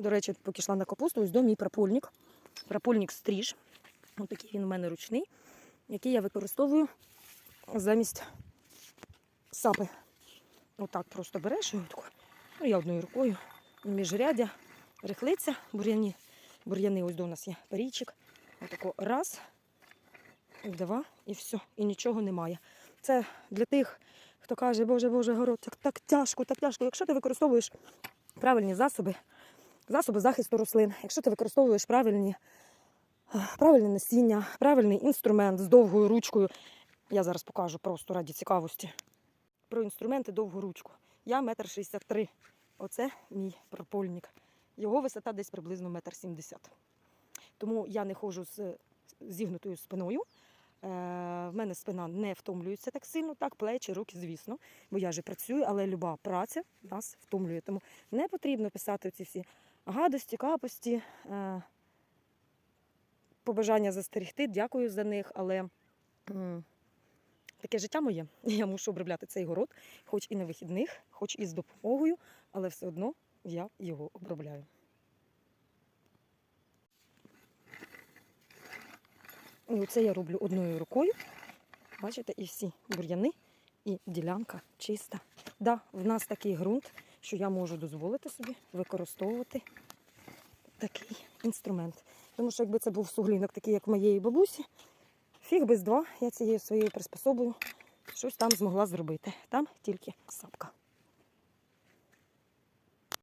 До речі, поки йшла на капусту, ось до мій прапольник. Прапольник стріж. Ось такий він у мене ручний, який я використовую замість сапи. Отак просто береш його таку. Ну, я одною рукою. Міжрядя, рихлиця, бур'яні. Бур'яни ось до нас є парійчик. Отако раз, два і все. І нічого немає. Це для тих, хто каже, Боже, Боже, город, так, так тяжко, так тяжко. Якщо ти використовуєш правильні засоби, засоби захисту рослин, якщо ти використовуєш правильні, правильне насіння, правильний інструмент з довгою ручкою, я зараз покажу просто раді цікавості. Про інструменти довгу ручку. Я метр шістдесят три. Оце мій пропольник. Його висота десь приблизно метр сімдесят. Тому я не ходжу з зігнутою спиною. Е, в мене спина не втомлюється так сильно, так, плечі, руки, звісно, бо я же працюю, але люба праця нас втомлює. Тому не потрібно писати ці всі гадості, капості, е, побажання застерегти. Дякую за них, але таке життя моє. Я мушу обробляти цей город, хоч і на вихідних, хоч і з допомогою, але все одно я його обробляю. І оце я роблю одною рукою. Бачите, і всі бур'яни, і ділянка чиста. Да, в нас такий ґрунт, що я можу дозволити собі використовувати такий інструмент. Тому що якби це був суглінок, такий, як в моєї бабусі, фіг би з два, я цією своєю приспособою щось там змогла зробити. Там тільки сапка.